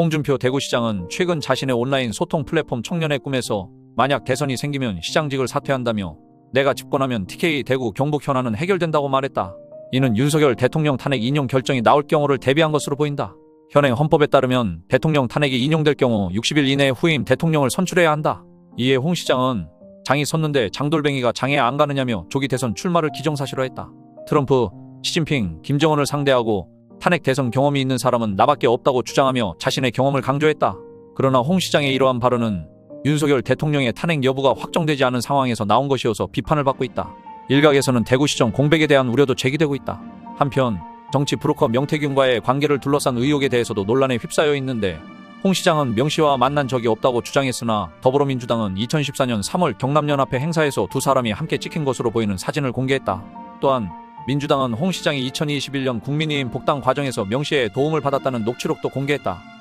홍준표 대구시장은 최근 자신의 온라인 소통 플랫폼 청년의 꿈에서 만약 대선이 생기면 시장직을 사퇴한다며 내가 집권하면 TK 대구 경북 현안은 해결된다고 말했다. 이는 윤석열 대통령 탄핵 인용 결정이 나올 경우를 대비한 것으로 보인다. 현행 헌법에 따르면 대통령 탄핵이 인용될 경우 60일 이내 후임 대통령을 선출해야 한다. 이에 홍 시장은 장이 섰는데 장돌뱅이가 장에 안 가느냐며 조기 대선 출마를 기정사실화 했다. 트럼프, 시진핑, 김정은을 상대하고 탄핵 대선 경험이 있는 사람은 나밖에 없다고 주장하며 자신의 경험을 강조했다. 그러나 홍 시장의 이러한 발언은 윤석열 대통령의 탄핵 여부가 확정되지 않은 상황에서 나온 것이어서 비판을 받고 있다. 일각에서는 대구시정 공백에 대한 우려도 제기되고 있다. 한편 정치 브로커 명태균과의 관계를 둘러싼 의혹에 대해서도 논란에 휩싸여 있는데 홍 시장은 명 씨와 만난 적이 없다고 주장했으나 더불어민주당은 2014년 3월 경남연합회 행사에서 두 사람이 함께 찍힌 것으로 보이는 사진을 공개했다. 또한 민주당은 홍 시장이 2021년 국민의힘 복당 과정에서 명 씨의 도움을 받았다는 녹취록도 공개했다.